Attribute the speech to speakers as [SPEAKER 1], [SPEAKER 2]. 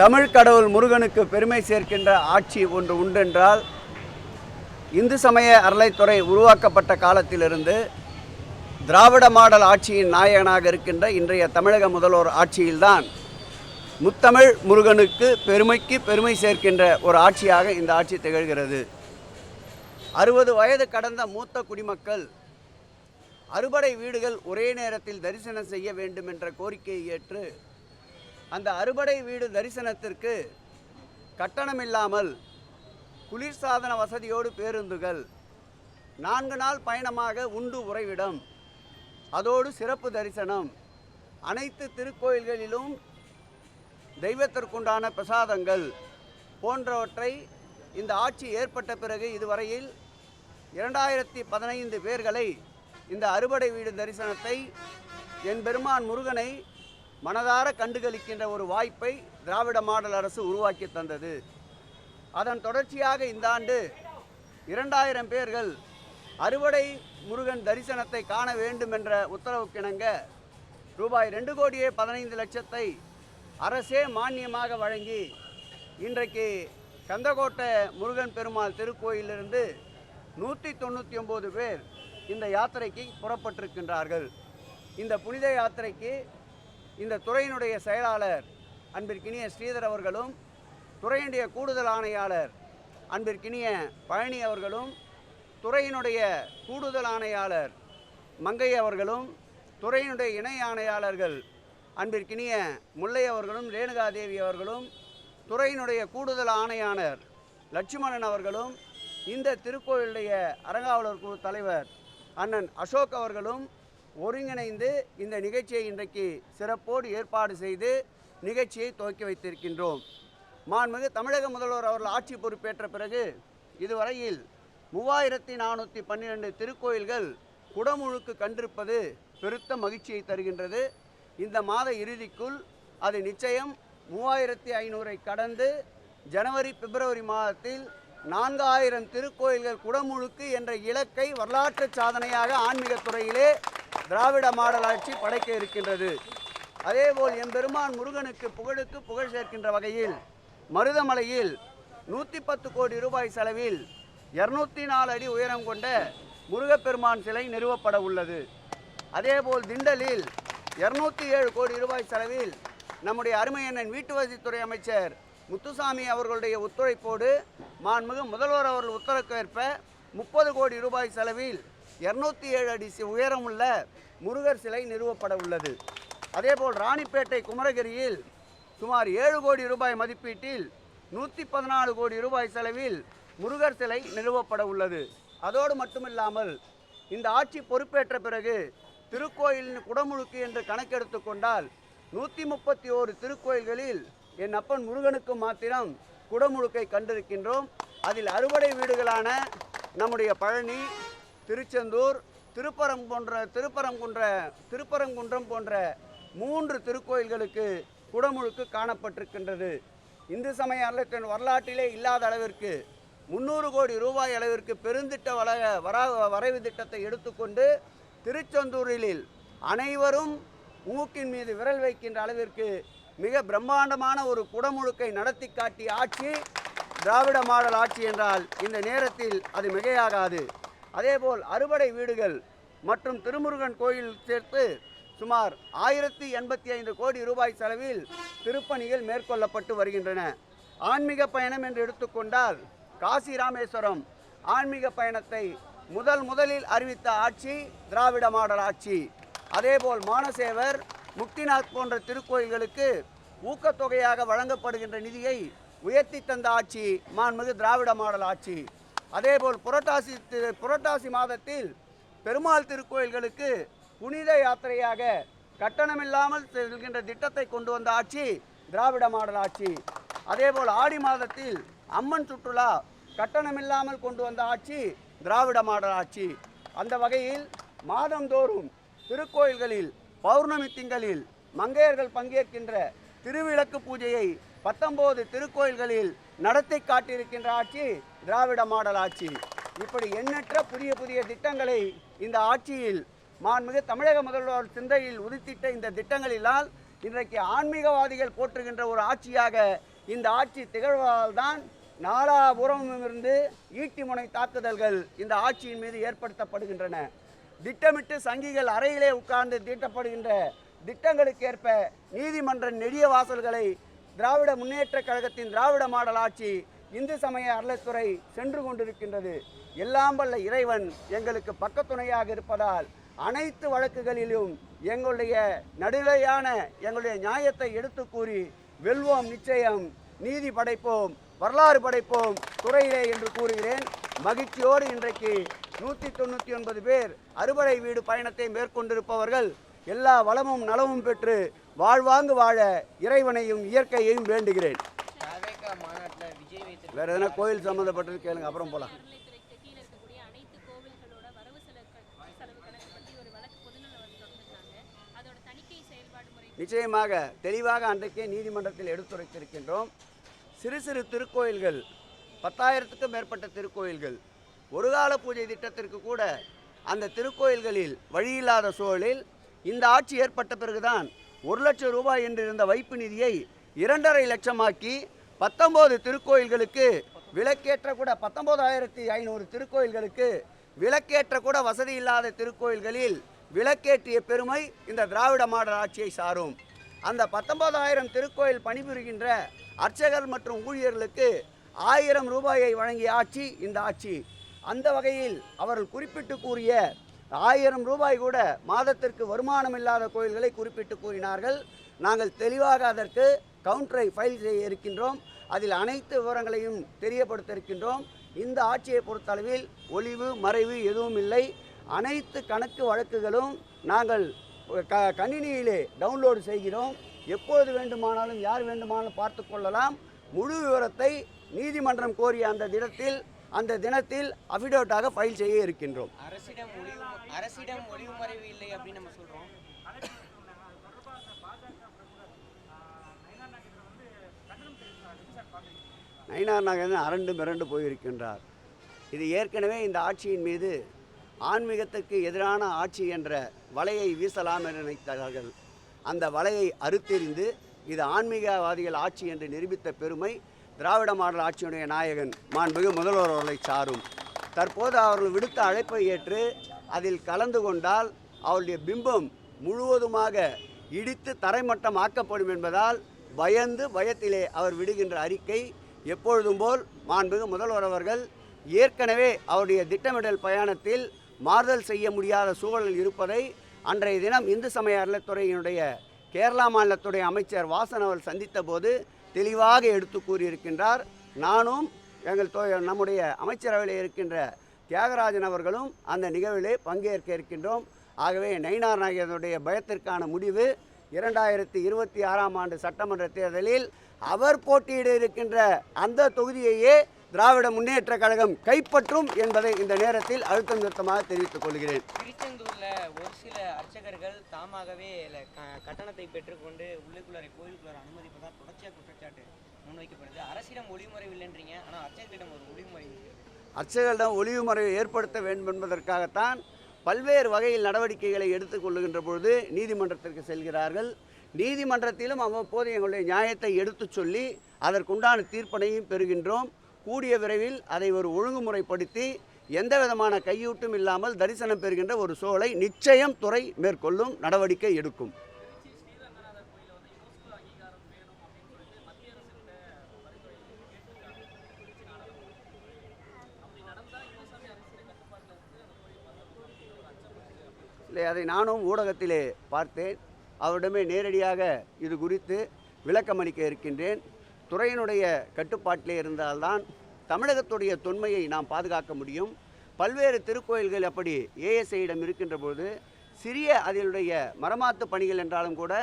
[SPEAKER 1] தமிழ் கடவுள் முருகனுக்கு பெருமை சேர்க்கின்ற ஆட்சி ஒன்று உண்டென்றால் இந்து சமய அறளைத்துறை உருவாக்கப்பட்ட காலத்திலிருந்து திராவிட மாடல் ஆட்சியின் நாயகனாக இருக்கின்ற இன்றைய தமிழக முதல்வர் ஆட்சியில்தான் முத்தமிழ் முருகனுக்கு பெருமைக்கு பெருமை சேர்க்கின்ற ஒரு ஆட்சியாக இந்த ஆட்சி திகழ்கிறது. அறுபது வயது கடந்த மூத்த குடிமக்கள் அறுபடை வீடுகள் ஒரே நேரத்தில் தரிசனம் செய்ய வேண்டும் என்ற கோரிக்கையை ஏற்று அந்த அறுபடை வீடு தரிசனத்திற்கு கட்டணமில்லாமல் குளிர்சாதன வசதியோடு பேருந்துகள் நான்கு நாள் பயணமாக உண்டு உறைவிடம். அதோடு சிறப்பு தரிசனம். அனைத்து திருக்கோயில்களிலும் தெய்வத்திற்குண்டான பிரசாதங்கள் போன்றவற்றை இந்த ஆட்சி ஏற்பட்ட பிறகு இதுவரையில் இரண்டாயிரத்தி பதினைந்து பேர்களை இந்த அறுபடை வீடு தரிசனத்தை என் பெருமான் முருகனை மனதார கண்டுகளிக்கின்ற ஒரு வாய்ப்பை திராவிட மாடல் அரசு உருவாக்கி தந்தது. அதன் தொடர்ச்சியாக இந்த ஆண்டு இரண்டாயிரம் பேர்கள் அறுவடை முருகன் தரிசனத்தை காண வேண்டும் என்ற உத்தரவுக்கிணங்க ரூபாய் ரெண்டு கோடியே பதினைந்து லட்சத்தை அரசே மானியமாக வழங்கி இன்றைக்கு கந்தக்கோட்டை முருகன் பெருமாள் திருக்கோயிலிருந்து நூற்றி தொண்ணூற்றி ஒம்பது பேர் இந்த யாத்திரைக்கு புறப்பட்டிருக்கின்றார்கள். இந்த புனித யாத்திரைக்கு இந்த துறையினுடைய செயலாளர் அன்பிற்கினிய ஸ்ரீதர் அவர்களும் துறையினுடைய கூடுதல் ஆணையாளர் அன்பிற்கினிய பழனி அவர்களும் துறையினுடைய கூடுதல் ஆணையாளர் மங்கை அவர்களும் துறையினுடைய இணை ஆணையாளர்கள் அன்பிற்கினிய முல்லை அவர்களும் ரேணுகாதேவி அவர்களும் துறையினுடைய கூடுதல் ஆணையாளர் லட்சுமணன் அவர்களும் இந்த திருக்கோயிலுடைய அறங்காவலர் குழு தலைவர் அண்ணன் அசோக் அவர்களும் ஒருங்கிணைந்து இந்த நிகழ்ச்சியை இன்றைக்கு சிறப்போடு ஏற்பாடு செய்து நிகழ்ச்சியை துவக்கி வைத்திருக்கின்றோம். மாண்புமிகு தமிழக முதல்வர் அவர்கள் ஆட்சி பொறுப்பேற்ற பிறகு இதுவரையில் மூவாயிரத்தி நானூற்றி பன்னிரெண்டு திருக்கோயில்கள் குடமுழுக்கு கண்டிருப்பது பெருத்த மகிழ்ச்சியை தருகின்றது. இந்த மாத இறுதிக்குள் அது நிச்சயம் மூவாயிரத்தி ஐநூறை கடந்து ஜனவரி பிப்ரவரி மாதத்தில் நான்காயிரம் திருக்கோயில்கள் குடமுழுக்கு என்ற இலக்கை வரலாற்று சாதனையாக ஆன்மீகத் துறையிலே திராவிட மாடல் ஆட்சி படைக்க இருக்கின்றது. அதேபோல் எம்பெருமான் முருகனுக்கு புகழுக்கு புகழ் சேர்க்கின்ற வகையில் மருதமலையில் நூற்றி பத்து கோடி ரூபாய் செலவில் இரநூத்தி நாலு அடி உயரம் கொண்ட முருகப்பெருமான் சிலை நிறுவப்பட உள்ளது. அதேபோல் திண்டலில் இரநூத்தி ஏழு கோடி ரூபாய் செலவில் நம்முடைய அருமையண்ணன் வீட்டு வசதித்துறை அமைச்சர் முத்துசாமி அவர்களுடைய ஒத்துழைப்போடு மாண்புமிகு முதல்வர் அவர்கள் உத்தரவுக்கேற்ப முப்பது கோடி ரூபாய் செலவில் இரநூத்தி ஏழு அடி உயரமுள்ள முருகர் சிலை நிறுவப்பட உள்ளது. அதேபோல் ராணிப்பேட்டை குமரகிரியில் சுமார் ஏழு கோடி ரூபாய் மதிப்பீட்டில் நூற்றி பதினாலு கோடி ரூபாய் செலவில் முருகர் சிலை நிறுவப்பட உள்ளது. அதோடு மட்டுமில்லாமல் இந்த ஆட்சி பொறுப்பேற்ற பிறகு திருக்கோயிலின் குடமுழுக்கு என்று கணக்கெடுத்து கொண்டால் நூற்றி முப்பத்தி ஓரு திருக்கோயில்களில் என் அப்பன் முருகனுக்கு மாத்திரம் குடமுழுக்கை கண்டிருக்கின்றோம். அதில் அறுவடை வீடுகளான நம்முடைய பழனி திருச்செந்தூர் திருப்பரம் போன்ற திருப்பரங்குன்ற திருப்பரங்குன்றம் போன்ற மூன்று திருக்கோயில்களுக்கு குடமுழுக்கு காணப்பட்டிருக்கின்றது. இந்து சமய அறத்தின் வரலாற்றிலே இல்லாத அளவிற்கு முந்நூறு கோடி ரூபாய் அளவிற்கு பெருந்திட்ட வள வரா வரைவு திட்டத்தை எடுத்துக்கொண்டு திருச்செந்தூரில் அனைவரும் மூக்கின் மீது விரல் வைக்கின்ற அளவிற்கு மிக பிரம்மாண்டமான ஒரு குடமுழுக்கை நடத்தி காட்டிய ஆட்சி திராவிட மாடல் ஆட்சி என்றால் இந்த நேரத்தில் அது மிகையாகாது. அதேபோல் அறுபடை வீடுகள் மற்றும் திருமுருகன் கோயில் சேர்த்து சுமார் ஆயிரத்தி எண்பத்தி ஐந்து கோடி ரூபாய் செலவில் திருப்பணிகள் மேற்கொள்ளப்பட்டு வருகின்றன. ஆன்மீக பயணம் என்று எடுத்துக்கொண்டால் காசி ராமேஸ்வரம் ஆன்மீக பயணத்தை முதல் முதலில் அறிவித்த ஆட்சி திராவிட மாடல் ஆட்சி. அதேபோல் மானசேவர் முக்திநாத் போன்ற திருக்கோயில்களுக்கு ஊக்கத்தொகையாக வழங்கப்படுகின்ற நிதியை உயர்த்தி தந்த ஆட்சி மாண்புமிகு திராவிட மாடல் ஆட்சி. அதேபோல் புரட்டாசி புரட்டாசி மாதத்தில் பெருமாள் திருக்கோயில்களுக்கு புனித யாத்திரையாக கட்டணமில்லாமல் செல்கின்ற திட்டத்தை கொண்டு வந்த ஆட்சி திராவிட மாடல் ஆட்சி. அதேபோல் ஆடி மாதத்தில் அம்மன் சுற்றுலா கட்டணமில்லாமல் கொண்டு வந்த ஆட்சி திராவிட மாடல் ஆட்சி. அந்த வகையில் மாதந்தோறும் திருக்கோயில்களில் பௌர்ணமி திங்களில் மங்கையர்கள் பங்கேற்கின்ற திருவிளக்கு பூஜையை பத்தொம்போது திருக்கோயில்களில் நடத்தி காட்டியிருக்கின்ற ஆட்சி திராவிட மாடல் ஆட்சி. இப்படி எண்ணற்ற புதிய புதிய திட்டங்களை இந்த ஆட்சியில் மாண்புமிகு தமிழக முதல்வர் சிந்தையில் உதித்திட்ட இந்த திட்டங்களினால் இன்றைக்கு ஆன்மீகவாதிகள் போற்றுகின்ற ஒரு ஆட்சியாக இந்த ஆட்சி திகழ்வதால் தான் நாலாபுறமும் இருந்து ஈட்டி முனை தாக்குதல்கள் இந்த ஆட்சியின் மீது ஏற்படுத்தப்படுகின்றன. திட்டமிட்டு சங்கிகள் அறையிலே உட்கார்ந்து தீட்டப்படுகின்ற திட்டங்களுக்கேற்ப நீதிமன்ற நெடிய வாசல்களை திராவிட முன்னேற்ற கழகத்தின் திராவிட மாடல் ஆட்சி இந்து சமய அறநிலைத்துறை சென்று கொண்டிருக்கின்றது. எல்லாம் வல்ல இறைவன் எங்களுக்கு பக்கத்துணையாக இருப்பதால் அனைத்து வழக்குகளிலும் எங்களுடைய நடுநிலையான எங்களுடைய நியாயத்தை எடுத்து கூறி வெல்வோம் நிச்சயம். நீதி படைப்போம் வரலாறு படைப்போம் துறையிலே என்று கூறுகிறேன். மகிழ்ச்சியோடு இன்றைக்கு நூற்றி தொண்ணூற்றி ஒன்பது பேர் அறுபடை வீடு பயணத்தை மேற்கொண்டிருப்பவர்கள் எல்லா வளமும் நலமும் பெற்று வாழ்வாங்கு வாழ இறைவனையும் இயற்கையையும் வேண்டுகிறேன். வேற எதனா கோயில் சம்மந்தப்பட்டது கேளுங்க அப்புறம் போகலாம் நிச்சயமாக தெளிவாக அன்றைக்கே நீதிமன்றத்தில் எடுத்துரைத்திருக்கின்றோம். சிறு சிறு திருக்கோயில்கள் பத்தாயிரத்துக்கும் மேற்பட்ட திருக்கோயில்கள் ஒரு கால பூஜை திட்டத்திற்கு கூட அந்த திருக்கோயில்களில் வழியில்லாத சூழலில் இந்த ஆட்சி ஏற்பட்ட பிறகுதான் ஒரு லட்சம் ரூபாய் என்றிருந்த வைப்பு நிதியை இரண்டரை லட்சமாக்கி பத்தொம்போது திருக்கோயில்களுக்கு விலக்கேற்ற கூட பத்தொம்போதாயிரத்தி ஐநூறு திருக்கோயில்களுக்கு விலக்கேற்ற கூட வசதி இல்லாத திருக்கோயில்களில் விலக்கேற்றிய பெருமை இந்த திராவிட மாடல் ஆட்சியை சாரும். அந்த பத்தொன்பதாயிரம் திருக்கோயில் பணிபுரிகின்ற அர்ச்சகர் மற்றும் ஊழியர்களுக்கு ஆயிரம் ரூபாயை வழங்கிய ஆட்சி இந்த ஆட்சி. அந்த வகையில் அவர்கள் குறிப்பிட்டு கூறிய ஆயிரம் ரூபாய் கூட மாதத்திற்கு வருமானம் இல்லாத கோயில்களை குறிப்பிட்டு கூறினார்கள். நாங்கள் தெளிவாக அதற்கு கவுண்டரை ஃபைல் செய்ய இருக்கின்றோம். அதில் அனைத்து விவரங்களையும் தெரியப்படுத்த இருக்கின்றோம் இந்த ஆட்சியை பொறுத்தளவில் ஒளிவு மறைவு எதுவும் இல்லை. அனைத்து கணக்கு வழக்குகளும் நாங்கள் க கணினியிலே டவுன்லோடு செய்கிறோம். எப்பொழுது வேண்டுமானாலும் யார் வேண்டுமானாலும் பார்த்து கொள்ளலாம். முழு விவரத்தை நீதிமன்றம் கோரிய அந்த தினத்தில் அந்த தினத்தில் அஃபிடோட்டாக ஃபைல் செய்ய இருக்கின்றோம்.
[SPEAKER 2] அரசிடம் அரசிடம் ஒளிவு மறைவு இல்லை அப்படின்னு நம்ம சொல்றோம்.
[SPEAKER 1] நயினார் நாகேந்திரன் அரண்டு மிரண்டு போயிருக்கின்றார். இது ஏற்கனவே இந்த ஆட்சியின் மீது ஆன்மீகத்துக்கு எதிரான ஆட்சி என்ற வலையை வீசலாம் என நினைத்தார்கள். அந்த வலையை அறுத்தெறிந்து இது ஆன்மீகவாதிகள் ஆட்சி என்று நிரூபித்த பெருமை திராவிட மாடல் ஆட்சியுடைய நாயகன் மாண்புமிகு முதல்வர் அவர்களை சாரும். தற்போது அவர்கள் விடுத்த அழைப்பை ஏற்று அதில் கலந்து கொண்டால் அவருடைய பிம்பம் முழுவதுமாக இடித்து தரைமட்டம் ஆக்கப்படும் என்பதால் பயந்து பயத்திலே அவர் விடுகின்ற அறிக்கை எப்பொழுதும் போல் மாண்புமிகு முதல்வர் அவர்கள் ஏற்கனவே அவருடைய திட்டமிடல் பயணத்தில் மாறுதல் செய்ய முடியாத சூழல் இருப்பதை அன்றைய தினம் இந்து சமய அறநிலைத்துறையினுடைய கேரளா மாநிலத்துடைய அமைச்சர் வாசன் அவர் சந்தித்த போது தெளிவாக எடுத்து கூறியிருக்கின்றார். நானும் எங்கள் தோ நம்முடைய அமைச்சரவையில் இருக்கின்ற தியாகராஜன் அவர்களும் அந்த நிகழ்விலே பங்கேற்க இருக்கின்றோம். ஆகவே நயினார் நாயகனுடைய பயத்திற்கான முடிவு இரண்டாயிரத்தி இருபத்தி ஆறாம் ஆண்டு சட்டமன்ற தேர்தலில் அவர் போட்டியிட இருக்கின்ற அந்த தொகுதியையே திராவிட முன்னேற்ற கழகம் கைப்பற்றும் என்பதை இந்த நேரத்தில் அழுத்தம் திருத்தமாக தெரிவித்துக் கொள்கிறேன்.
[SPEAKER 2] திருச்செந்தூர்ல ஒரு சில அர்ச்சகர்கள் தாமாகவே கட்டணத்தை பெற்றுக்கொண்டு உள்ளுக்குள்ளார கோயிலுக்குள்ளார அனுமதிப்பதா தொடர்ச்சியா குற்றச்சாட்டு முன்வைக்கப்படுது. அரசிடம் ஒளிவு மறைவு இல்லைன்றீங்க ஆனா அர்ச்சகர்களிடம் ஒரு இருக்கு.
[SPEAKER 1] அர்ச்சகர்களிடம் ஒளிவு முறையை ஏற்படுத்த வேண்டும் என்பதற்காகத்தான் பல்வேறு வகையில் நடவடிக்கைகளை எடுத்துக்கொள்ளுகின்ற பொழுது நீதிமன்றத்திற்கு செல்கிறார்கள். நீதிமன்றத்திலும் அவ்வப்போது எங்களுடைய நியாயத்தை எடுத்துச் சொல்லி அதற்குண்டான தீர்ப்பனையும் பெறுகின்றோம். கூடிய விரைவில் அதை ஒரு ஒழுங்குமுறைப்படுத்தி எந்த விதமான கையூட்டும் இல்லாமல் தரிசனம் பெறுகின்ற ஒரு சூழலை நிச்சயம் துறை மேற்கொள்ளும் நடவடிக்கை எடுக்கும். இல்லை அதை நானும் ஊடகத்திலே பார்த்தேன். அவரிடமே நேரடியாக இது குறித்து விளக்கமளிக்க இருக்கின்றேன். துறையினுடைய கட்டுப்பாட்டிலே இருந்தால்தான் தமிழகத்துடைய தொன்மையை நாம் பாதுகாக்க முடியும். பல்வேறு திருக்கோயில்கள் அப்படி ஏஎஸ்ஐயிடம் இருக்கின்ற பொழுது சிறிய அதனுடைய மரமாத்து பணிகள் என்றாலும் கூட